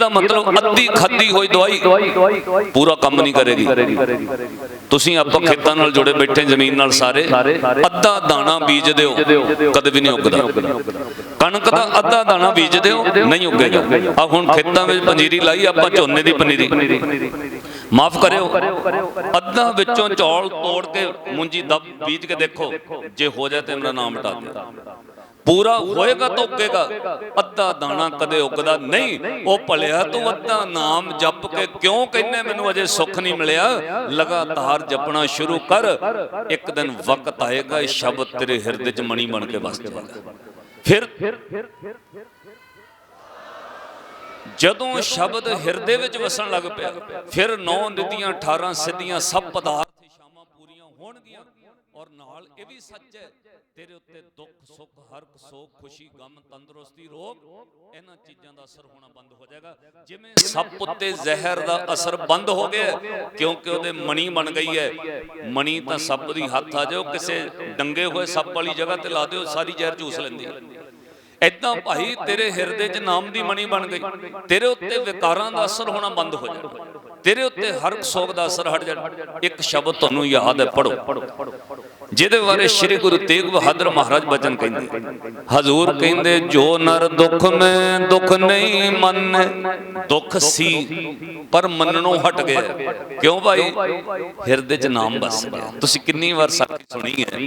ਇਹਦਾ ਮਤਲਬ ਅੱਧੀ ਖਾਦੀ ਹੋਈ ਦਵਾਈ ਪੂਰਾ ਕੰਮ ਨਹੀਂ ਕਰੇਗੀ। ਤੁਸੀਂ ਆਪਾਂ ਖੇਤਾਂ ਨਾਲ ਜੁੜੇ ਬੈਠੇ ਜ਼ਮੀਨ ਨਾਲ ਸਾਰੇ ਅੱਧਾ ਦਾਣਾ ਬੀਜ ਦਿਓ। ਕਦੇ ਵੀ ਨਹੀਂ ਉੱਗਦਾ। ਕਣਕ ਦਾ ਅੱਧਾ ਦਾਣਾ ਬੀਜ ਦਿਓ ਨਹੀਂ ਉੱਗੇਗਾ। ਆ ਹੁਣ ਖੇਤਾਂ ਵਿੱਚ ਪੰਜੀਰੀ ਲਾਈ ਆਪਾਂ ਝੋਨੇ ਦੀ ਪਨੀਰੀ ਮਾਫ ਕਰਿਓ। ਅੱਧਾ ਵਿੱਚੋਂ ਚੌਲ ਤੋੜ ਕੇ ਮੁੰਜੀ ਦਬ ਬੀਜ ਕੇ ਦੇਖੋ। ਜੇ ਹੋ ਜਾਏ ਤੇ ਮੇਰਾ ਨਾਮ ਮਿਟਾ ਦਿਓ। ਪੂਰਾ ਹੋਏਗਾ ਤਾਂ ਉੱਗੇਗਾ ਅੱਧਾ ਦਾਣਾ ਕਦੇ ਉੱਗਦਾ ਨਹੀਂ। ਉਹ ਭਲਿਆ, ਤੂੰ ਅੱਧਾ ਨਾਮ ਜਪ ਕੇ ਕਿਉਂ ਕਹਿੰਨੇ ਮੈਨੂੰ ਅਜੇ ਸੁੱਖ ਨਹੀਂ ਮਿਲਿਆ। ਲਗਾਤਾਰ ਜਪਣਾ ਸ਼ੁਰੂ ਕਰ। ਇੱਕ ਦਿਨ ਵਕਤ ਆਏਗਾ, ਇਹ ਸ਼ਬਦ ਤੇਰੇ ਹਿਰਦੇ 'ਚ ਮਣੀ ਬਣ ਕੇ ਵਸ ਜਾਏਗਾ। ਫਿਰ ਜਦੋਂ ਸ਼ਬਦ ਹਿਰਦੇ ਵਿੱਚ ਵਸਣ ਲੱਗ ਪਿਆ, ਫਿਰ ਨੌ ਨਿਧੀਆਂ 18 ਸਿੱਧੀਆਂ, ਸਭ ਪਦਾਰਥ ਸ਼ਾਮਾਂ ਪੂਰੀਆਂ ਹੋਣਗੀਆਂ। ਔਰ ਨਾਲ ਇਹ ਵੀ ਸੱਚ ਹੈ ਤੇਰੇ ਉੱਤੇ ਦੁੱਖ ਸੁੱਖ ਹਰਕ ਸੋਖ ਖੁਸ਼ੀ ਗਮ ਤੰਦਰੁਸਤੀ ਰੋਗ ਇਹਨਾਂ ਚੀਜ਼ਾਂ ਦਾ ਅਸਰ ਹੋਣਾ ਬੰਦ ਹੋ ਜਾਏਗਾ। ਜਿਵੇਂ ਸੱਪ ਉੱਤੇ ਜ਼ਹਿਰ ਦਾ ਅਸਰ ਬੰਦ ਹੋ ਗਿਆ ਕਿਉਂਕਿ ਉਹਦੇ ਮਣੀ ਬਣ ਗਈ ਹੈ। ਮਣੀ ਤਾਂ ਸੱਪ ਦੀ ਹੱਥ ਆ ਜਾਓ ਕਿਸੇ ਡੰਗੇ ਹੋਏ ਸੱਪ ਵਾਲੀ ਜਗ੍ਹਾ ਤੇ ਲਾ ਦਿਓ ਸਾਰੀ ਜ਼ਹਿਰ ਚੂਸ ਲੈਂਦੀ ਹੈ। ਐਦਾਂ ਭਾਈ ਤੇਰੇ ਹਿਰਦੇ 'ਚ ਨਾਮ ਦੀ ਮਣੀ ਬਣ ਗਈ। ਤੇਰੇ ਉੱਤੇ ਵਿਕਾਰਾਂ ਦਾ ਅਸਰ ਹੋਣਾ ਬੰਦ ਹੋ ਜਾਣਾ। ਤੇਰੇ ਉੱਤੇ ਹਰ ਸੋਗ ਦਾ ਅਸਰ ਹਟ ਜਾਣਾ। ਇੱਕ ਸ਼ਬਦ ਤੁਹਾਨੂੰ ਯਾਦ ਹੈ ਪੜੋ ਜਿਹਦੇ ਬਾਰੇ ਸ੍ਰੀ ਗੁਰੂ ਤੇਗ ਬਹਾਦਰ ਮਹਾਰਾਜ ਬਚਨ ਕਹਿੰਦੇ। ਹਜ਼ੂਰ ਕਹਿੰਦੇ ਜੋ ਨਰ ਦੁੱਖ ਮੈਂ ਦੁੱਖ ਨਹੀਂ ਮੰਨੇ। ਦੁੱਖ ਸੀ ਪਰ ਮੰਨਣੋਂ ਹਟ ਗਿਆ। ਕਿਉਂ ਭਾਈ? ਹਿਰਦੇ 'ਚ ਨਾਮ ਬਸ ਗਿਆ। ਤੁਸੀਂ ਕਿੰਨੀ ਵਾਰ ਸਾਖੀ ਸੁਣੀ ਹੈ।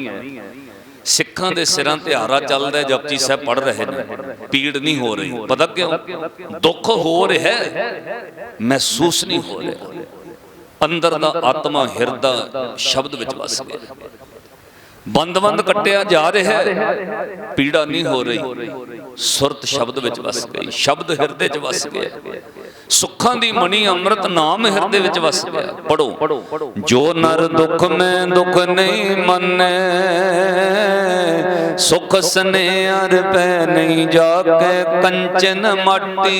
ਸਿੱਖਾਂ ਦੇ ਸਿਰਾਂ ਤੇ ਹਾਰਾ ਚੱਲਦਾ ਹੈ, ਜਪਜੀ ਸਾਹਿਬ ਪੜ ਰਹੇ ਨੇ। ਪੀੜ ਨਹੀਂ ਹੋ ਰਹੀ। ਪਤਾ ਕਿਉਂ? ਦੁੱਖ ਹੋ ਰਿਹਾ ਹੈ, ਮਹਿਸੂਸ ਨਹੀਂ ਹੋ ਰਿਹਾ। ਅੰਦਰ ਦਾ ਆਤਮਾ ਹਿਰਦਾ ਸ਼ਬਦ ਵਿੱਚ ਵਸ ਗਿਆ। ਬੰਦ-ਬੰਦ ਕੱਟਿਆ ਜਾ ਰਿਹਾ ਹੈ ਪੀੜਾ ਨਹੀਂ ਹੋ ਰਹੀ। ਸੁਰਤ ਸ਼ਬਦ ਵਿੱਚ ਵਸ ਗਈ। ਸ਼ਬਦ ਹਿਰਦੇ 'ਚ ਵਸ ਗਿਆ। ਸੁੱਖਾਂ ਦੀ ਮਣੀ ਅੰਮ੍ਰਿਤ ਨਾਮ ਹਿਰਦੇ ਵਿੱਚ ਵਸ ਗਿਆ ਪੜੋ ਜੋ ਨਰ ਦੁੱਖ ਮੈਂ ਦੁੱਖ ਨਹੀਂ ਮੰਨੇ, ਸੁਖ ਸਨੇਹਰ ਪੈ ਨਹੀਂ ਜਾ ਕੇ ਕੰਚਨ ਮਾਟੀ।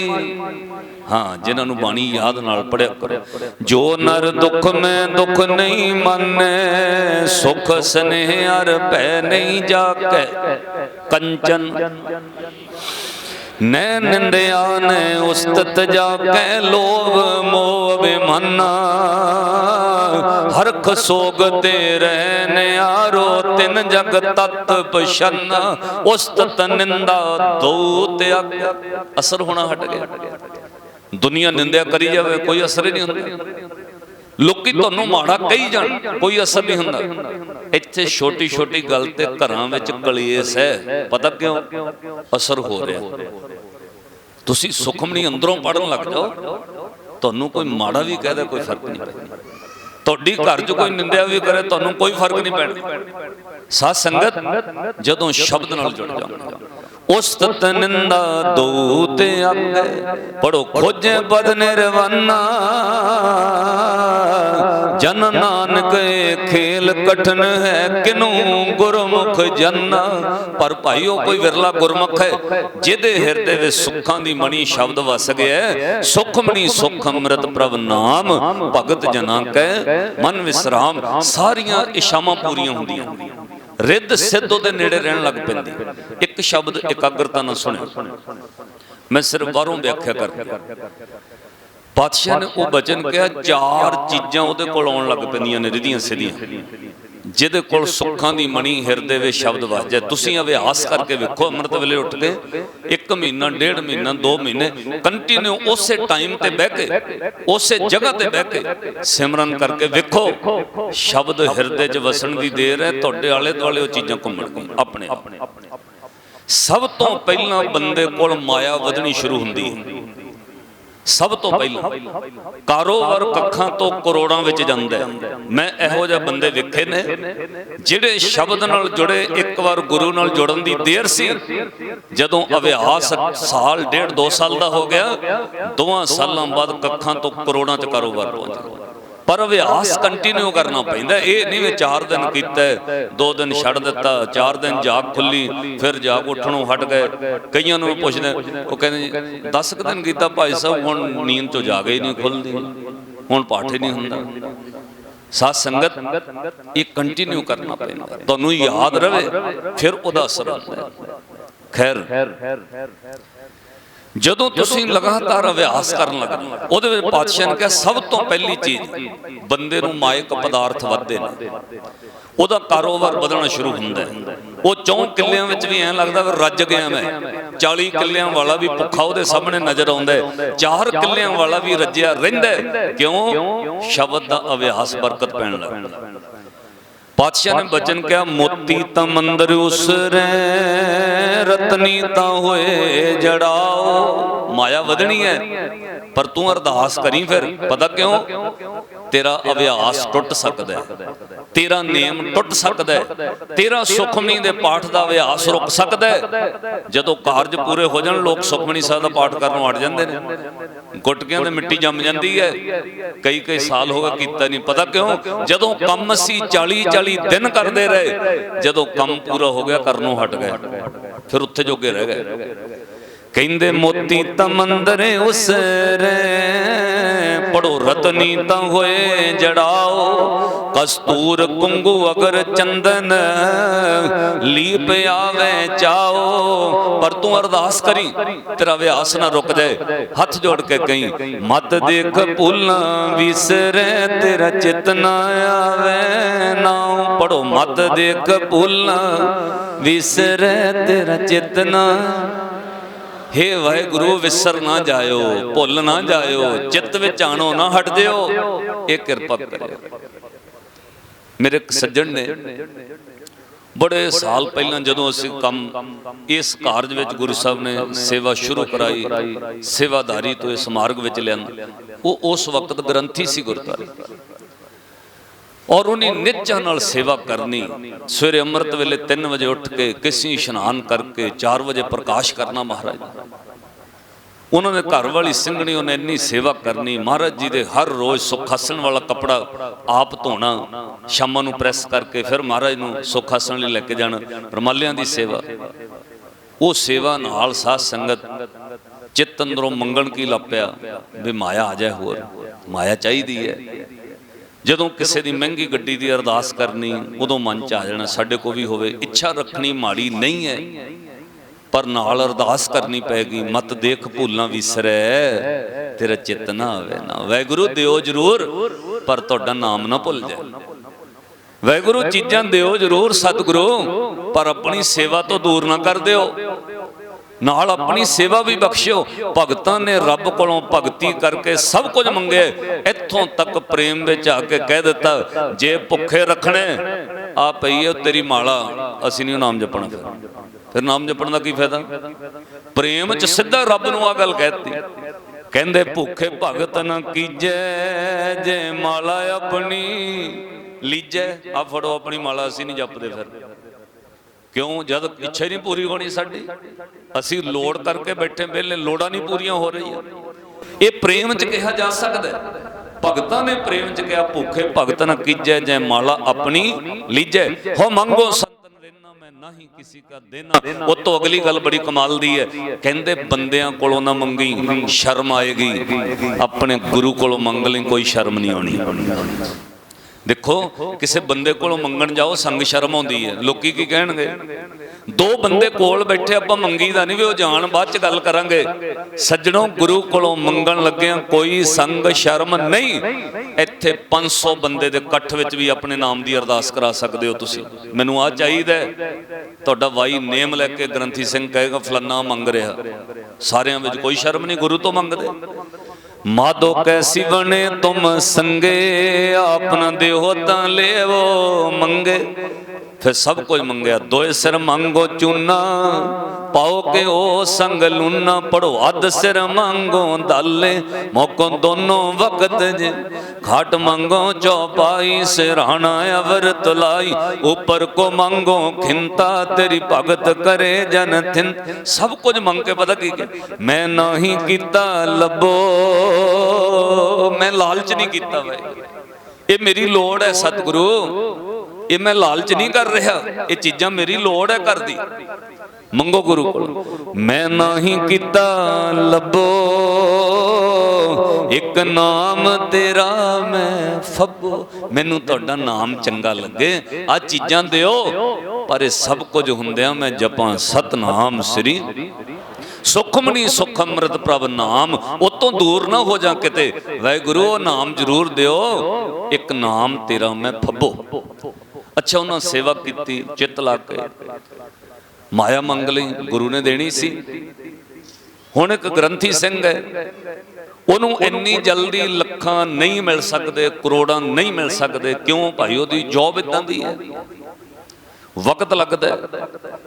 ਹਾਂ, ਜਿਨ੍ਹਾਂ ਨੂੰ ਬਾਣੀ ਯਾਦ ਨਾਲ ਪੜਿਆ ਕਰੋ। ਜੋ ਨਰ ਦੁੱਖ ਮੈਂ ਦੁੱਖ ਨਹੀਂ ਮੰਨੇ, ਸੁਖ ਸਨੇਹਰ ਪੈ ਨਹੀਂ ਜਾ ਕੇ ਕੰਚਨ ਨੈ ਨਿੰਦਿਆ ਨੇ ਉਸਤਤ ਜਾ ਕੈ ਲੋਭ ਮੋਹ ਬਿਮਾਨਾ। ਹਰਖ ਸੋਗ ਤੇ ਰਹਿ ਨਿਆਰੋ ਤਿੰਨ ਜਗ ਤਤ ਪਛਨ। ਉਸਤਤ ਨਿੰਦਾ ਦੋ ਤਿਆਗ ਅਸਰ ਹੋਣਾ ਹਟ ਗਿਆ। ਦੁਨੀਆ ਨਿੰਦਿਆ ਕਰੀ ਜਾਵੇ, ਕੋਈ ਅਸਰ ਹੀ ਨਹੀਂ ਹੁੰਦਾ। ਲੋਕੀ ਤੁਹਾਨੂੰ ਮਾੜਾ ਕਹੀ ਜਾਣ, ਕੋਈ ਅਸਰ ਨਹੀਂ ਹੁੰਦਾ। ਇੱਥੇ ਛੋਟੀ ਛੋਟੀ ਗੱਲ ਤੇ ਘਰਾਂ ਵਿੱਚ ਕਲੇਸ਼ ਹੈ। ਪਤਾ ਕਿਉਂ? ਅਸਰ ਹੋ ਰਿਹਾ। ਤੁਸੀਂ ਸੁਖਮਣੀ ਅੰਦਰੋਂ ਪੜਨ ਲੱਗ ਜਾਓ। ਤੁਹਾਨੂੰ ਕੋਈ ਮਾੜਾ ਵੀ ਕਹਦਾ, ਕੋਈ ਫ਼ਰਕ ਨਹੀਂ। ਪੈਂਦਾ ਤੁਹਾਡੀ ਘਰ 'ਚ ਕੋਈ ਨਿੰਦਿਆ ਵੀ ਕਰੇ ਤੁਹਾਨੂੰ ਕੋਈ ਫ਼ਰਕ ਨਹੀਂ ਪੈਣਾ। ਸਾਧ ਸੰਗਤ ਜਦੋਂ ਸ਼ਬਦ ਨਾਲ ਜੁੜ ਜਾਓ ਉਸਤਤ ਨਿੰਦਾ ਦੂਤ ਅੱਗੇ ਪੜੋ ਖੋਜੇ ਪਦ ਨਿਰਵਾਨਾ। ਜਨ ਨਾਨਕ ਖੇਲ ਕਠਨ ਹੈ, ਕਿਨੂੰ ਗੁਰਮੁਖ ਜਨ? ਪਰ ਭਾਈਓ ਕੋਈ ਵਿਰਲਾ ਗੁਰਮੁਖ ਹੈ, ਜਿਹਦੇ ਹਿਰਦੇ ਵਿੱਚ ਸੁੱਖਾਂ ਦੀ ਮਣੀ ਸ਼ਬਦ ਵਸ ਗਿਆ ਸੁਖਮਣੀ ਸੁਖ ਅੰਮ੍ਰਿਤ ਪ੍ਰਭ ਨਾਮ, ਭਗਤ ਜਨਾਂ ਕੈ ਮਨ ਵਿਸਰਾਮ, ਸਾਰੀਆਂ ਇਸ਼ਾਵਾਂ ਪੂਰੀਆਂ ਹੁੰਦੀਆਂ। ਰਿੱਧ ਸਿੱਧ ਉਹਦੇ ਨੇੜੇ ਰਹਿਣ ਲੱਗ ਪੈਂਦੀ। ਇੱਕ ਸ਼ਬਦ ਇਕਾਗਰਤਾ ਨਾਲ ਸੁਣਿਓ ਮੈਂ ਸਿਰਫ ਬਾਹਰੋਂ ਵਿਆਖਿਆ ਕਰਦਾ ਬਾਦਸ਼ਾਹ ਨੇ ਉਹ ਬਚਨ ਕਿਹਾ ਚਾਰ ਚੀਜ਼ਾਂ ਉਹਦੇ ਕੋਲ ਆਉਣ ਲੱਗ ਪੈਂਦੀਆਂ ਨੇ ਰਿਧੀਆਂ ਸਿੱਧੀਆਂ ਜਿਹਦੇ ਕੋਲ ਸੁੱਖਾਂ ਦੀ ਮਣੀ ਹਿਰਦੇ ਵਿੱਚ ਸ਼ਬਦ ਵਸ ਜਾਏ ਤੁਸੀਂ ਅਭਿਆਸ ਕਰਕੇ ਵੇਖੋ ਅੰਮ੍ਰਿਤ ਵੇਲੇ ਉੱਠ ਕੇ ਇੱਕ ਮਹੀਨਾ ਡੇਢ ਮਹੀਨਾ ਦੋ ਮਹੀਨੇ ਕੰਟੀਨਿਊ ਉਸੇ ਟਾਈਮ ਤੇ ਬਹਿ ਕੇ ਉਸੇ ਜਗ੍ਹਾ ਤੇ ਬਹਿ ਕੇ ਸਿਮਰਨ ਕਰਕੇ ਵੇਖੋ ਸ਼ਬਦ ਹਿਰਦੇ 'ਚ ਵਸਣ ਦੀ ਦੇਰ ਹੈ ਤੁਹਾਡੇ ਆਲੇ ਦੁਆਲੇ ਉਹ ਚੀਜ਼ਾਂ ਘੁੰਮਣਗੀਆਂ ਆਪਣੇ ਆਪ। ਸਭ ਤੋਂ ਪਹਿਲਾਂ ਬੰਦੇ ਕੋਲ ਮਾਇਆ ਵਧਣੀ ਸ਼ੁਰੂ ਹੁੰਦੀ ਹੈ ਸਭ ਤੋਂ ਪਹਿਲਾਂ ਕਾਰੋਬਾਰ ਕੱਖਾਂ ਤੋਂ ਕਰੋੜਾਂ ਵਿੱਚ ਜਾਂਦਾ ਮੈਂ ਇਹੋ ਜਿਹੇ ਬੰਦੇ ਵੇਖੇ ਨੇ ਜਿਹੜੇ ਸ਼ਬਦ ਨਾਲ ਜੁੜੇ ਇੱਕ ਵਾਰ ਗੁਰੂ ਨਾਲ ਜੁੜਨ ਦੀ ਦੇਰ ਸੀ। ਜਦੋਂ ਅਭਿਆਸ ਸਾਲ ਡੇਢ ਦੋ ਸਾਲ ਦਾ ਹੋ ਗਿਆ ਦੋਵਾਂ ਸਾਲਾਂ ਬਾਅਦ ਕੱਖਾਂ ਤੋਂ ਕਰੋੜਾਂ ਚ ਕਾਰੋਬਾਰ ਪਹੁੰਚ ਗਿਆ ਪਰ ਅਭਿਆਸ ਕੰਟੀਨਿਊ ਕਰਨਾ ਪੈਂਦਾ ਇਹ ਨਹੀਂ ਵੀ 4 ਦਿਨ ਕੀਤਾ 2 ਦਿਨ ਛੱਡ ਦਿੱਤਾ 4 ਦਿਨ ਜਾਗ ਖੁੱਲੀ, ਫਿਰ ਜਾਗ ਉੱਠਣੋਂ ਹਟ ਗਏ। ਕਈਆਂ ਨੂੰ ਪੁੱਛਦੇ ਉਹ ਕਹਿੰਦੇ 10 ਦਿਨ ਕੀਤਾ ਭਾਈ ਸਾਹਿਬ, ਹੁਣ ਨੀਂਦ ਤੋਂ ਜਾਗ ਹੀ ਨਹੀਂ ਖੁੱਲਦੀ, ਹੁਣ ਪਾਠ ਹੀ ਨਹੀਂ ਹੁੰਦਾ। ਸਾਧ ਸੰਗਤ, ਇਹ ਕੰਟੀਨਿਊ ਕਰਨਾ ਪੈਂਦਾ ਤੁਹਾਨੂੰ ਯਾਦ ਰਵੇ, ਫਿਰ ਉਹਦਾ ਅਸਰ ਹੁੰਦਾ ਖੈਰ ਜਦੋਂ ਤੁਸੀਂ ਲਗਾਤਾਰ ਅਭਿਆਸ ਕਰਨ ਲੱਗਦੇ ਉਹਦੇ ਵਿੱਚ ਪਾਤਸ਼ਾਹ ਨੇ ਕਿਹਾ ਸਭ ਤੋਂ ਪਹਿਲੀ ਚੀਜ਼ ਬੰਦੇ ਨੂੰ ਮਾਇਕ ਪਦਾਰਥ ਵੱਧਦੇ ਨੇ। ਉਹਦਾ ਕਾਰੋਬਾਰ ਵਧਣਾ ਸ਼ੁਰੂ ਹੁੰਦਾ ਹੈ। ਉਹ ਚੌਂ ਕਿੱਲਿਆਂ ਵਿੱਚ ਵੀ ਐਂ ਲੱਗਦਾ ਵੀ ਰੱਜ ਗਿਆ ਮੈਂ। 40 ਕਿੱਲਿਆਂ ਵਾਲਾ ਵੀ ਭੁੱਖਾ ਉਹਦੇ ਸਾਹਮਣੇ ਨਜ਼ਰ ਆਉਂਦਾ ਹੈ। ਚਾਰ ਕਿੱਲਿਆਂ ਵਾਲਾ ਵੀ ਰੱਜਿਆ ਰਹਿੰਦਾ। ਕਿਉਂ? ਸ਼ਬਦ ਦਾ ਅਭਿਆਸ ਬਰਕਤ ਪੈਣ ਲੱਗਦਾ ਪਾਤਸ਼ਾਹ ਨੇ ਬਚਨ ਕਿਹਾ, ਮੋਤੀ ਤਾਂ ਮੰਦਰ ਉਸਰੈ, ਰਤਨੀ ਤਾਂ ਹੋਏ ਜੜਾਓ। ਮਾਇਆ ਵਧਣੀ ਹੈ, ਪਰ ਤੂੰ ਅਰਦਾਸ ਕਰੀ ਫਿਰ, ਪਤਾ ਕਿਉਂ? ਤੇਰਾ ਅਭਿਆਸ ਟੁੱਟ ਸਕਦਾ ਹੈ, ਤੇਰਾ ਨੇਮ ਟੁੱਟ ਸਕਦਾ ਹੈ, ਤੇਰਾ ਸੁਖਮਨੀ ਦੇ ਪਾਠ ਦਾ ਅਭਿਆਸ ਰੁਕ ਸਕਦਾ ਹੈ। ਜਦੋਂ ਕਾਰਜ ਪੂਰੇ ਹੋ ਜਾਣ, ਲੋਕ ਸੁਖਮਨੀ ਸਾਹਿਬ ਦਾ ਪਾਠ ਕਰਨੋਂ ਅੜ ਜਾਂਦੇ ਨੇ। ਗੁਟਕਿਆਂ ਤੇ ਮਿੱਟੀ ਜੰਮ ਜਾਂਦੀ ਹੈ। ਕਈ ਕਈ ਸਾਲ ਹੋ ਗਏ ਕੀਤਾ ਨਹੀਂ। ਪਤਾ ਕਿਉਂ? ਜਦੋਂ ਕੰਮ ਅਸੀਂ 40 40 ਦਿਨ ਕਰਦੇ ਰਹੇ। ਜਦੋਂ ਕੰਮ ਪੂਰਾ ਹੋ ਗਿਆ ਕਰਨੋਂ ਹਟ ਗਏ। ਫਿਰ ਉੱਥੇ ਜੋਗੇ ਰਹਿ ਗਏ। ਕਹਿੰਦੇ ਮੋਤੀ ਤਾਂ ਮੰਦਰੇ ਉਸਰੇ, ਪੜੋ ਰਤਨੀ ਤਾਂ ਹੋਏ ਜੜਾਓ, ਕਸਤੂਰ ਕੁੰਗੂ ਅਗਰ ਚੰਦਨ ਲੀਪ ਆਵੇ ਚਾਓ। ਪਰ ਤੂੰ ਅਰਦਾਸ ਕਰੀ, ਤੇਰਾ ਵਿਆਸ ਨਾ ਰੁਕ ਜਾਏ। ਹੱਥ ਜੋੜ ਕੇ ਕਹੀਂ, ਮਤ ਦੇਖ ਭੁੱਲਾਂ ਵਿਸਰੇ, ਤੇਰਾ ਚਿਤਨਾ ਆਵੇ। ਨਾਉ ਪੜੋ, ਮਤ ਦੇਖ ਭੁੱਲਾਂ ਵਿਸਰੇ, ਤੇਰਾ ਚਿਤਨਾ ਹੇ ਵਾਹਿਗੁਰੂ, ਵਿਸਰ ਨਾ ਜਾਇਓ, ਭੁੱਲ ਨਾ ਜਾਇਓ, ਚਿੱਤ ਵਿੱਚ ਆਣੋ ਨਾ ਹਟ ਜਿਓ। ਇਹ ਕਿਰਪਾ ਕਰਿਓ। ਮੇਰੇ ਇੱਕ ਸੱਜਣ ਨੇ ਬੜੇ ਸਾਲ ਪਹਿਲਾਂ ਜਦੋਂ ਅਸੀਂ ਕੰਮ ਇਸ ਕਾਰਜ ਵਿੱਚ ਗੁਰੂ ਸਾਹਿਬ ਨੇ ਸੇਵਾ ਸ਼ੁਰੂ ਕਰਾਈ, ਸੇਵਾਦਾਰੀ ਤੋਂ ਇਸ ਮਾਰਗ ਵਿੱਚ ਲਿਆਂਦਾ, ਉਹ ਉਸ ਵਕਤ ਗ੍ਰੰਥੀ ਸੀ ਗੁਰਦਾਰੇ ਔਰ ਉਹਨੇ ਨਿੱਚਾ ਨਾਲ ਸੇਵਾ ਕਰਨੀ। ਸਵੇਰੇ ਅੰਮ੍ਰਿਤ ਵੇਲੇ 3 ਵਜੇ ਉੱਠ ਕੇ ਕਿਸੀ ਇਸ਼ਨਾਨ ਕਰਕੇ 4 ਵਜੇ ਪ੍ਰਕਾਸ਼ ਕਰਨਾ ਮਹਾਰਾਜ। ਉਹਨਾਂ ਦੇ ਘਰ ਵਾਲੀ ਸਿੰਘਣੀ ਉਹਨੇ ਇੰਨੀ ਸੇਵਾ ਕਰਨੀ, ਮਹਾਰਾਜ ਜੀ ਦੇ ਹਰ ਰੋਜ਼ ਸੁਖਾਸਣ ਵਾਲਾ ਕੱਪੜਾ ਆਪ ਧੋਣਾ, ਸ਼ਾਮਾਂ ਨੂੰ ਪ੍ਰੈਸ ਕਰਕੇ ਫਿਰ ਮਹਾਰਾਜ ਨੂੰ ਸੁਖਾਸਣ ਲਈ ਲੈ ਕੇ ਜਾਣਾ, ਰਮਾਲਿਆਂ ਦੀ ਸੇਵਾ। ਉਹ ਸੇਵਾ ਨਾਲ ਸਾਧ ਸੰਗਤ ਚਿੱਤ ਅੰਦਰੋਂ ਮੰਗਣ ਕੀ ਲੱਪਿਆ ਵੀ ਮਾਇਆ ਆ ਜਾਏ ਹੋਰ, ਮਾਇਆ ਚਾਹੀਦੀ ਹੈ। ਜਦੋਂ ਕਿਸੇ ਦੀ ਮਹਿੰਗੀ ਗੱਡੀ ਦੀ ਅਰਦਾਸ ਕਰਨੀ ਉਦੋਂ ਮਨ ਚ ਆ ਜਾਣਾ ਸਾਡੇ ਕੋ ਵੀ ਹੋਵੇ ਇੱਛਾ ਰੱਖਣੀ ਮਾੜੀ ਨਹੀਂ ਹੈ ਪਰ ਨਾਲ ਅਰਦਾਸ ਕਰਨੀ ਪੈਗੀ ਮਤ ਦੇਖ ਭੁੱਲਾਂ ਵਿਸਰੈ ਤੇਰਾ ਚਿੱਤ ਨਾ ਆਵੇ ਨਾ ਵੈਗੁਰੂ ਦਿਓ ਜਰੂਰ ਪਰ ਤੁਹਾਡਾ ਨਾਮ ਨਾ ਭੁੱਲ ਜਾਏ ਵੈਗੁਰੂ ਚੀਜ਼ਾਂ ਦਿਓ ਜਰੂਰ ਸਤਿਗੁਰੂ ਪਰ ਆਪਣੀ ਸੇਵਾ ਤੋਂ ਦੂਰ ਨਾ ਕਰ ਦਿਓ ਨਾਲ ਆਪਣੀ ਸੇਵਾ ਵੀ ਬਖਸ਼ਿਓ। ਭਗਤਾਂ ਨੇ ਰੱਬ ਕੋਲੋਂ ਭਗਤੀ ਕਰਕੇ ਸਭ ਕੁਝ ਮੰਗਿਆ ਇੱਥੋਂ ਤੱਕ ਪ੍ਰੇਮ ਵਿੱਚ ਆ ਕੇ ਕਹਿ ਦਿੱਤਾ ਜੇ ਭੁੱਖੇ ਰੱਖਣੇ ਆ ਪਈ ਹੈ ਤੇਰੀ ਮਾਲਾ ਅਸੀਂ ਨਹੀਂ ਨਾਮ ਜਪਣਾ ਫਿਰ। ਫਿਰ ਨਾਮ ਜਪਣ ਦਾ ਕੀ ਫਾਇਦਾ? ਪ੍ਰੇਮ ਚ ਸਿੱਧਾ ਰੱਬ ਨੂੰ ਆ ਗੱਲ ਕਹਿਤੀ। ਕਹਿੰਦੇ ਭੁੱਖੇ ਭਗਤ ਨਾ ਕੀਜੈ ਜੇ ਮਾਲਾ ਆਪਣੀ ਲੀਜੈ। ਆ ਫੜੋ ਆਪਣੀ ਮਾਲਾ ਅਸੀਂ ਨਹੀਂ ਜਪਦੇ ਫਿਰ। ਕਿਉਂ? ਜਦ ਇੱਛਾ ਹੀ ਨਹੀਂ ਪੂਰੀ ਹੋਣੀ ਸਾਡੀ। ਅਸੀਂ ਲੋੜ ਕਰਕੇ ਬੈਠੇ ਵੇਲੇ, ਲੋੜਾਂ ਨਹੀਂ ਪੂਰੀਆਂ ਹੋ ਰਹੀਆਂ। ਇਹ ਪ੍ਰੇਮ ਚ ਕਿਹਾ ਜਾ ਸਕਦਾ ਭਗਤਾਂ ਨੇ ਪ੍ਰੇਮ ਚ ਕਿਹਾ, ਭੁੱਖੇ ਭਗਤ ਨਾ ਕੀਜੈ, ਜੈ ਮਾਲਾ ਆਪਣੀ ਲੀਜੈ। ਹੋ ਮੰਗੋ ਸੰਤਨ ਰਹਿਣਾ ਮੈਂ ਨਹੀਂ ਕਿਸੇ ਕਾ ਦੇਣਾ ਉਹ ਤੋਂ ਅਗਲੀ ਗੱਲ ਬੜੀ ਕਮਾਲ ਦੀ ਹੈ। ਕਹਿੰਦੇ ਬੰਦਿਆਂ ਕੋਲੋਂ ਨਾ ਮੰਗੀ, ਸ਼ਰਮ ਆਏਗੀ। ਆਪਣੇ ਗੁਰੂ ਕੋਲੋਂ ਮੰਗ ਲਈ, ਕੋਈ ਸ਼ਰਮ ਨਹੀਂ ਆਉਣੀ। ਦੇਖੋ, ਕਿਸੇ ਬੰਦੇ ਕੋਲੋਂ ਮੰਗਣ ਜਾਓ, ਸੰਗ ਸ਼ਰਮ ਆਉਂਦੀ ਹੈ। ਲੋਕੀ ਕੀ ਕਹਿਣਗੇ? ਦੋ ਬੰਦੇ ਕੋਲ ਬੈਠੇ, ਆਪਾਂ ਮੰਗੀ ਦਾ ਨਹੀਂ ਵੀ ਉਹ ਜਾਣ, ਬਾਅਦ ਚ ਗੱਲ ਕਰਾਂਗੇ। ਸੱਜਣੋ, ਗੁਰੂ ਕੋਲੋਂ ਮੰਗਣ ਲੱਗਿਆਂ ਕੋਈ ਸੰਗ ਸ਼ਰਮ ਨਹੀਂ। ਇੱਥੇ 500 ਬੰਦੇ ਦੇ ਇਕੱਠ ਵਿੱਚ ਵੀ ਆਪਣੇ ਨਾਮ ਦੀ ਅਰਦਾਸ ਕਰਾ ਸਕਦੇ ਹੋ ਤੁਸੀਂ। ਮੈਨੂੰ ਆ ਚਾਹੀਦਾ ਤੁਹਾਡਾ ਵਾਈ ਨੇਮ ਲੈ ਕੇ ਗ੍ਰੰਥੀ ਸਿੰਘ ਕਹੇਗਾ, ਫਲਾਨਾ ਮੰਗ ਰਿਹਾ। ਸਾਰਿਆਂ ਵਿੱਚ ਕੋਈ ਸ਼ਰਮ ਨਹੀਂ, ਗੁਰੂ ਤੋਂ ਮੰਗਦੇ। ਮਾਧੋ ਕੈਸੀ ਬਣੇ ਤੁਮ ਸੰਗੇ ਆਪਨਾ ਦੇਹੋ ਤਾਂ ਲੇਵੋ ਮੰਗੇ। ਫਿਰ ਸਭ ਕੁਝ ਮੰਗਿਆ। ਦੋਏ ਸਿਰ ਮੰਗੋ ਚੂਨਾ, ਪਾਓ ਕੇ ਉਹ ਸੰਗ ਲੂਨਾ, ਪੜੋ ਅੱਧ ਸਿਰ ਮੰਗੋ ਦਾਲੇ। ਮੋਕੋ ਦੋਨੋਂ ਵਕਤ ਜੇ, ਖਾਟ ਮੰਗੋ ਚੌਪਾਈ, ਸਿਰਹਾਣਾ ਅਵਰ ਤੁਲਾਈ ਉੱਪਰ ਕੋ ਮੰਗੋ ਖਿੰਤਾ, ਤੇਰੀ ਭਗਤ ਕਰੇ ਜਨ ਥਿੰ। ਸਭ ਕੁਝ ਮੰਗ ਕੇ ਪਤਾ ਕੀ ਕੀ ਮੈਂ ਨਹੀਂ ਕੀਤਾ ਲੱਭੋ, ਮੈਂ ਲਾਲਚ ਨਹੀਂ ਕੀਤਾ ਵੇ ਇਹ ਮੇਰੀ ਲੋੜ ਹੈ ਸਤਿਗੁਰੂ। ਇਹ ਮੈਂ ਲਾਲਚ ਨਹੀਂ ਕਰ ਰਿਹਾ। ਇਹ ਚੀਜ਼ਾਂ ਮੇਰੀ ਲੋੜ ਹੈ ਘਰ ਦੀ। ਮੰਗੋ ਗੁਰੂ ਕੋਲ। ਮੈਂ ਨਹੀਂ ਕੀਤਾ ਲੱਭੋ। ਇੱਕ ਨਾਮ ਤੇਰਾ ਮੈਂ ਫੱਬੋ। ਮੈਨੂੰ ਤੁਹਾਡਾ ਨਾਮ ਚੰਗਾ ਲੱਗੇ। ਆ ਚੀਜ਼ਾਂ ਦਿਓ। ਪਰ ਇਹ ਸਭ ਕੁਝ ਹੁੰਦਿਆਂ ਮੈਂ ਜਪਾਂ ਸਤਨਾਮ ਸ੍ਰੀ। ਸੁਖਮਨੀ ਸੁਖ ਅੰਮ੍ਰਿਤ ਪ੍ਰਭ ਨਾਮ। ਉਤੋਂ ਦੂਰ ਨਾ ਹੋ ਜਾ ਕਿਤੇ। ਵਾਹਿਗੁਰੂ ਉਹ ਨਾਮ ਜ਼ਰੂਰ ਦਿਓ। ਇੱਕ ਨਾਮ ਤੇਰਾ ਮੈਂ ਫੱਬੋ। ਅੱਛਾ, ਉਹਨਾਂ ਸੇਵਾ ਕੀਤੀ ਚਿੱਤ ਲੱਗ ਕੇ ਮਾਇਆ ਮੰਗ ਲਈ, ਗੁਰੂ ਨੇ ਦੇਣੀ ਸੀ। ਹੁਣ ਇੱਕ ਗ੍ਰੰਥੀ ਸਿੰਘ ਹੈ। ਉਹਨੂੰ ਇੰਨੀ ਜਲਦੀ ਲੱਖਾਂ ਨਹੀਂ ਮਿਲ ਸਕਦੇ, ਕਰੋੜਾਂ ਨਹੀਂ ਮਿਲ ਸਕਦੇ। ਕਿਉਂ ਭਾਈ? ਉਹਦੀ ਜੌਬ ਇਦਾਂ ਦੀ ਹੈ। ਵਕਤ ਲੱਗਦਾ ਹੈ।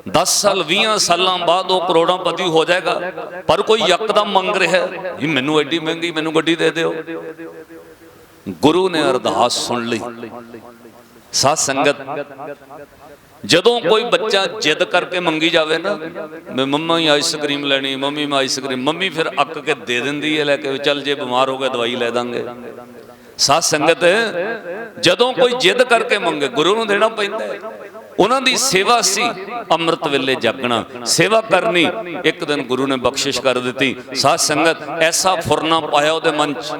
10 ਸਾਲ 20 ਸਾਲਾਂ ਬਾਅਦ ਉਹ ਕਰੋੜਾਂ ਪਤੀ ਹੋ ਜਾਏਗਾ। ਪਰ ਕੋਈ ਯਕਦਮ ਮੰਗ ਰਿਹਾ ਹੈ ਮੈਨੂੰ ਐਡੀ ਮਹਿੰਗੀ ਮੈਨੂੰ ਗੱਡੀ ਦੇ ਦਿਓ। ਗੁਰੂ ਨੇ ਅਰਦਾਸ ਸੁਣ ਲਈ। ਸਾਧ ਸੰਗਤ, ਜਦੋਂ ਕੋਈ ਬੱਚਾ ਜਿੱਦ ਕਰਕੇ ਮੰਗੀ ਜਾਵੇ ਨਾ ਮੈਂ ਮੰਮਾ ਹੀ ਆਈਸਕ੍ਰੀਮ ਲੈਣੀ, ਮੰਮੀ ਮੈਂ ਆਈਸਕ੍ਰੀਮ ਮੰਮੀ ਫਿਰ ਅੱਕ ਕੇ ਦੇ ਦਿੰਦੀ ਹੈ ਲੈ ਕੇ ਚੱਲ ਜੇ ਬਿਮਾਰ ਹੋ ਗਿਆ ਦਵਾਈ ਲੈ ਦਾਂਗੇ। ਸਾਧ ਸੰਗਤ ਜਦੋਂ ਕੋਈ ਜਿੱਦ ਕਰਕੇ ਮੰਗੇ, ਗੁਰੂ ਨੂੰ ਦੇਣਾ ਪੈਂਦਾ ਹੈ। ਉਹਨਾਂ ਦੀ ਸੇਵਾ ਸੀ ਅੰਮ੍ਰਿਤ ਵੇਲੇ ਜਾਗਣਾ, ਸੇਵਾ ਕਰਨੀ, ਇੱਕ ਦਿਨ ਗੁਰੂ ਨੇ ਬਖਸ਼ਿਸ਼ ਕਰ ਦਿੱਤੀ। ਸਾਧ ਸੰਗਤ ਐਸਾ ਫੁਰਨਾ ਪਾਇਆ ਉਹਦੇ ਮਨ 'ਚ।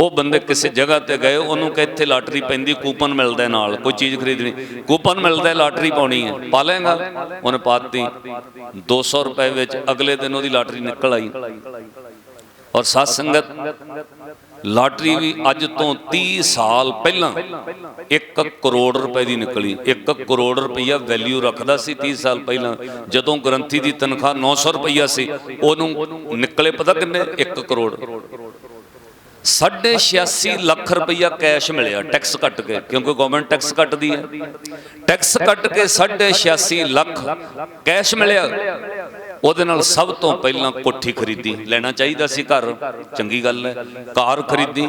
ਉਹ ਬੰਦੇ ਕਿਸੇ ਜਗ੍ਹਾ ਤੇ ਗਏ, ਉਹਨੂੰ ਕਿ ਇੱਥੇ ਲਾਟਰੀ ਪੈਂਦੀ, ਕੂਪਨ ਮਿਲਦਾ ਨਾਲ, ਕੋਈ ਚੀਜ਼ ਖਰੀਦਣੀ। ਕੂਪਨ ਮਿਲਦਾ ਲਾਟਰੀ ਪਾਉਣੀ ਹੈ। ਪਾ ਲੇਗਾ ਉਹਨੇ ਪਾਤੀ 200 ਰੁਪਏ ਵਿੱਚ ਅਗਲੇ ਦਿਨ ਉਹਦੀ ਲਾਟਰੀ ਨਿਕਲ ਆਈ। ਔਰ ਸਾਧ ਸੰਗਤ, ਲਾਟਰੀ ਵੀ ਅੱਜ ਤੋਂ 30 ਸਾਲ ਪਹਿਲਾਂ 1 ਕਰੋੜ ਰੁਪਏ ਦੀ ਨਿਕਲੀ। 1 ਕਰੋੜ ਰੁਪਈਆ ਵੈਲਿਊ ਰੱਖਦਾ ਸੀ 30 ਸਾਲ ਪਹਿਲਾਂ। ਜਦੋਂ ਗ੍ਰੰਥੀ ਦੀ ਤਨਖਾਹ 900 ਰੁਪਈਆ ਸੀ, ਉਹਨੂੰ ਨਿਕਲੇ ਪਤਾ ਕਿੰਨੇ? 1 ਕਰੋੜ। ਸਾਢੇ 86 ਲੱਖ ਰੁਪਈਆ ਕੈਸ਼ ਮਿਲਿਆ ਟੈਕਸ ਕੱਟ ਕੇ। ਕਿਉਂਕਿ ਗਵਰਨਮੈਂਟ ਟੈਕਸ ਕੱਟਦੀ ਹੈ। ਟੈਕਸ ਕੱਟ ਕੇ ਸਾਢੇ 86 ਲੱਖ ਕੈਸ਼ ਮਿਲਿਆ। ਉਹਦੇ ਨਾਲ ਸਭ ਤੋਂ ਪਹਿਲਾਂ ਕੋਠੀ ਖਰੀਦੀ। ਲੈਣਾ ਚਾਹੀਦਾ ਸੀ ਘਰ। ਚੰਗੀ ਗੱਲ ਹੈ। ਕਾਰ ਖਰੀਦੀ।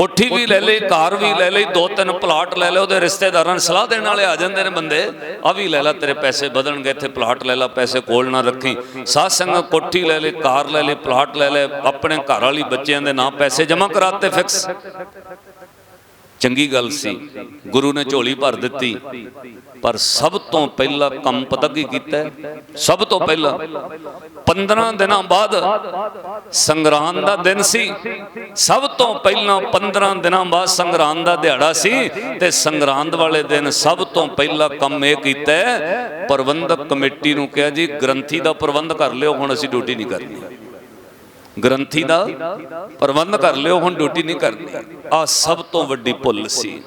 ਕੋਠੀ ਵੀ ਲੈ ਲਈ ਕਾਰ ਵੀ ਲੈ ਲਈ ਦੋ ਤਿੰਨ ਪਲਾਟ ਲੈ ਲਏ ਉਹਦੇ ਰਿਸ਼ਤੇਦਾਰਾਂ ਨੂੰ ਸਲਾਹ ਦੇਣ ਵਾਲੇ ਆ ਜਾਂਦੇ ਨੇ ਬੰਦੇ ਆ ਵੀ ਲੈ ਲੈ ਤੇਰੇ ਪੈਸੇ ਵਧਣਗੇ ਇੱਥੇ ਪਲਾਟ ਲੈ ਲੈ ਪੈਸੇ ਕੋਲ ਨਾ ਰੱਖੀ। ਸਾਧ ਸੰਗਤ ਕੋਠੀ ਲੈ ਲਈ ਕਾਰ ਲੈ ਲਈ ਪਲਾਟ ਲੈ ਲੈ ਆਪਣੇ ਘਰ ਵਾਲੀ ਬੱਚਿਆਂ ਦੇ ਨਾਂ ਪੈਸੇ ਜਮ੍ਹਾਂ ਕਰਾਤੇ ਫਿਕਸ। ਚੰਗੀ ਗੱਲ ਸੀ ਗੁਰੂ ਨੇ ਝੋਲੀ ਭਰ ਦਿੱਤੀ। ਪਰ ਸਭ ਤੋਂ ਪਹਿਲਾ ਕੰਮ ਪਤਾ ਕੀ ਕੀਤਾ ਸਭ ਤੋਂ ਪਹਿਲਾਂ 15 ਦਿਨਾਂ ਬਾਅਦ ਸੰਗਰਾਂਦ ਦਾ ਦਿਨ ਸੀ। ਸਭ ਤੋਂ ਪਹਿਲਾਂ 15 ਦਿਨਾਂ ਬਾਅਦ ਸੰਗਰਾਂਦ ਦਾ ਦਿਹਾੜਾ ਸੀ ਤੇ ਸੰਗਰਾਂਦ ਵਾਲੇ ਦਿਨ ਸਭ ਤੋਂ ਪਹਿਲਾ ਕੰਮ ਇਹ ਕੀਤਾ ਪ੍ਰਬੰਧਕ ਕਮੇਟੀ ਨੂੰ ਕਿਹਾ ਜੀ, ਗ੍ਰੰਥੀ ਦਾ ਪ੍ਰਬੰਧ ਕਰ ਲਿਓ, ਹੁਣ ਅਸੀਂ ਡਿਊਟੀ ਨਹੀਂ ਕਰਨੀ। ਗ੍ਰੰਥੀ ਦਾ ਪ੍ਰਬੰਧ ਕਰ ਲਿਓ, ਹੁਣ ਡਿਊਟੀ ਨਹੀਂ ਕਰਨੀ। ਆ ਸਭ ਤੋਂ ਵੱਡੀ ਭੁੱਲ ਸੀ।